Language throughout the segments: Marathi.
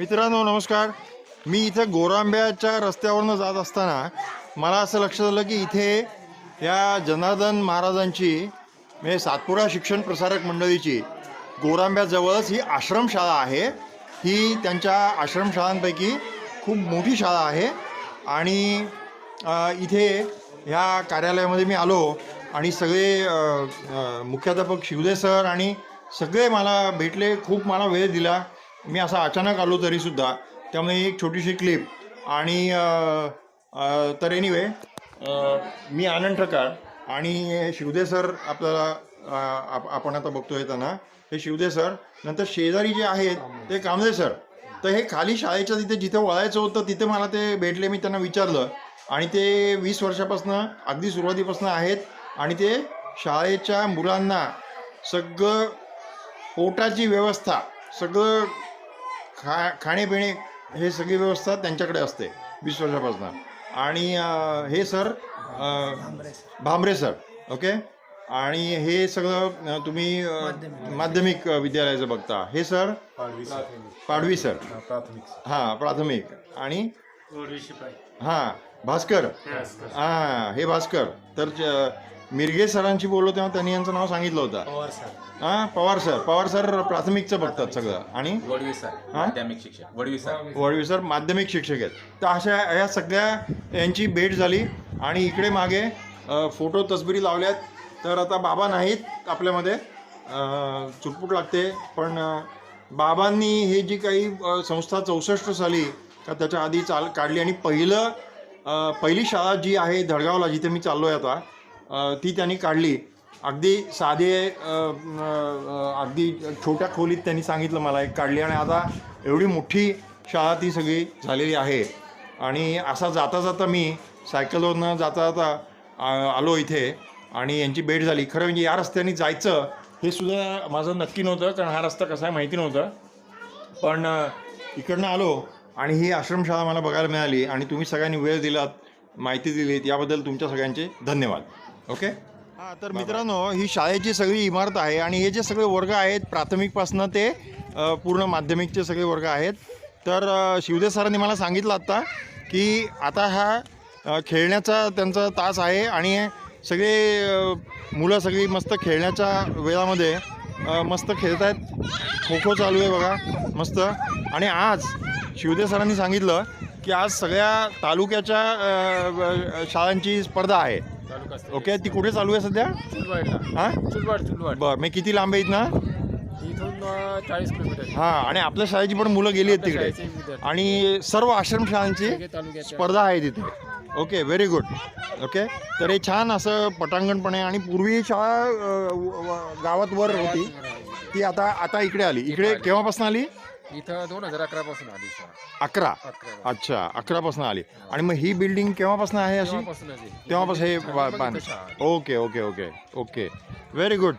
मित्रांनो नमस्कार. मी इथं गोरांब्याच्या रस्त्यावरनं जात असताना मला असं लक्षात आलं की इथे या जनार्दन महाराजांची म्हणजे सातपुडा शिक्षण प्रसारक मंडळीची गोरांब्याजवळच ही आश्रमशाळा आहे. ही त्यांच्या आश्रमशाळांपैकी खूप मोठी शाळा आहे. आणि इथे ह्या कार्यालयामध्ये मी आलो आणि सगळे मुख्याध्यापक शिवदे सर आणि सगळे मला भेटले खूप मला वेळ दिला. मी असा अचानक आलो तरीसुद्धा त्यामुळे एक छोटीशी क्लिप आणि तर एनिवे मी आनंद ठकार आणि शिवदे सर आपल्याला आप- आपण आता बघतोय त्यांना. हे शिवदे सर नंतर शेजारी जे आहेत ते कामदे सर तर हे खाली शाळेच्या तिथे जिथे वळायचं होतं तिथे मला ते भेटले मी त्यांना विचारलं. आणि ते वीस वर्षापासून अगदी सुरुवातीपासून आहेत. आणि ते शाळेच्या मुलांना सगळं पोटाची व्यवस्था सगळं खा खाणेपिणे हे सगळी व्यवस्था त्यांच्याकडे असते वीस वर्षापासून. आणि हे सर भांबरे सर ओके? आणि हे सगळं तुम्ही माध्यमिक. विद्यालयाचं बघता. हे सर? पाडवी सर. प्राथमिक हां प्राथमिक. आणि? हां. भास्कर? हां हे भास्कर. तर मिरगे सरांशी बोललो तेव्हा त्यांनी यांचं नाव सांगितलं होतं. हां पवार सर. पवार सर प्राथमिकचं बघतात सगळं. आणि? वडवी सर माध्यमिक शिक्षक. वडवी सर. वडवी सर माध्यमिक शिक्षक आहेत. तर अशा ह्या सगळ्या यांची भेट झाली. आणि इकडे मागे अ, फोटो तसबिरी लावल्यात. तर आता बाबा नाहीत आपल्यामध्ये. अ, चुटपुट लागते. पण अ, बाबांनी हे जी काही अ, संस्था चौसष्ट साली का त्याच्या आधी चाल काढली. आणि पहिलं पहिली शाळा जी आहे धडगावला जिथे मी चाललो आहे आता ती त्यांनी काढली. अगदी साधे अगदी छोट्या खोलीत त्यांनी सांगितलं मला एक काढली आणि आता एवढी मोठी शाळा ती सगळी झालेली आहे. आणि असा जाता जाता मी सायकलवरनं जाता जाता आलो इथे आणि यांची भेट झाली. खरं म्हणजे या रस्त्याने जायचं हे सुद्धा माझं नक्की नव्हतं कारण हा रस्ता कसा आहे माहिती नव्हतं. पण इकडनं आलो आणि ही आश्रमशाळा मला बघायला मिळाली आणि तुम्ही सगळ्यांनी वेळ दिलात माहिती दिलीत याबद्दल तुमच्या सगळ्यांचे धन्यवाद. ओके? हां तर मित्रांनो ही शाळेची सगळी इमारत आहे आणि हे जे सगळे वर्ग आहेत प्राथमिकपासनं ते पूर्ण माध्यमिकचे सगळे वर्ग आहेत. तर अ, शिवदे सरांनी मला सांगितलं आत्ता की आता हा खेळण्याचा त्यांचा तास आहे आणि सगळे मुलं सगळी मस्त खेळण्याच्या वेळामध्ये मस्त खेळत आहेत खो खो चालू आहे बघा मस्त. आणि आज शिवदे सरांनी सांगितलं की आज सगळ्या तालुक्याच्या शाळांची स्पर्धा आहे. ओके ती कुठे चालू आहे सध्या? हां? चुलवाड चुलवाड बरं मी किती लांब आहे इथनं? इथून अं, चाळीस किलोमीटर. हां आणि आपल्या शाळेची पण मुलं गेली आहेत तिकडे. शाळेचे. आणि सर्व आश्रमशाळांची सगळे तालुक्याच्या स्पर्धा आहे तिथे. ओके व्हेरी गुड ओके तर हे छान असं पटांगणपणे आणि पूर्वी शाळा गावात वर होती. ती आता आता इकडे आली. इकडे केव्हापासून आली? इथं दोन हजार अकरा पासून आली अकरा? अकरा अच्छा अकरापासून आली. आणि मग ही बिल्डिंग केव्हापासून आहे अशी. तेव्हापासून हे बा- बांध. Okay okay okay okay. Very good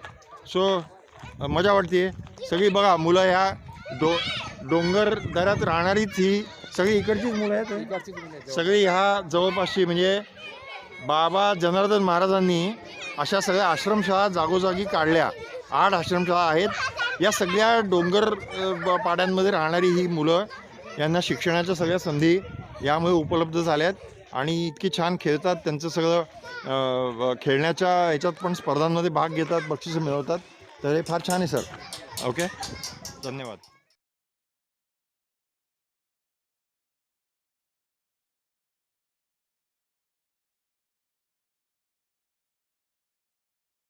so मजा वाटते. सगळी बघा मुलं ह्या डो डोंगर दऱ्यात राहणारीच ही सगळी इकडचीच मुलं आहेत? इकडची बिल्डिंग आहे. सगळी ह्या जवळपासची म्हणजे बाबा जनार्दन महाराजांनी अशा सगळ्या आश्रमशाळा जागोजागी काढल्या. आठ आश्रमशाळा आहेत. या सगळ्या डोंगर पाड्यांमध्ये राहणारी ही मुलं यांना शिक्षणाच्या सगळ्या संधी यामुळे उपलब्ध झाल्यात आणि इतकी छान खेळतात. त्यांचं सगळं खेळण्याच्या ह्याच्यात पण स्पर्धांमध्ये भाग घेतात बक्षिसं मिळवतात. तर हे फार छान आहे सर. ओके? धन्यवाद.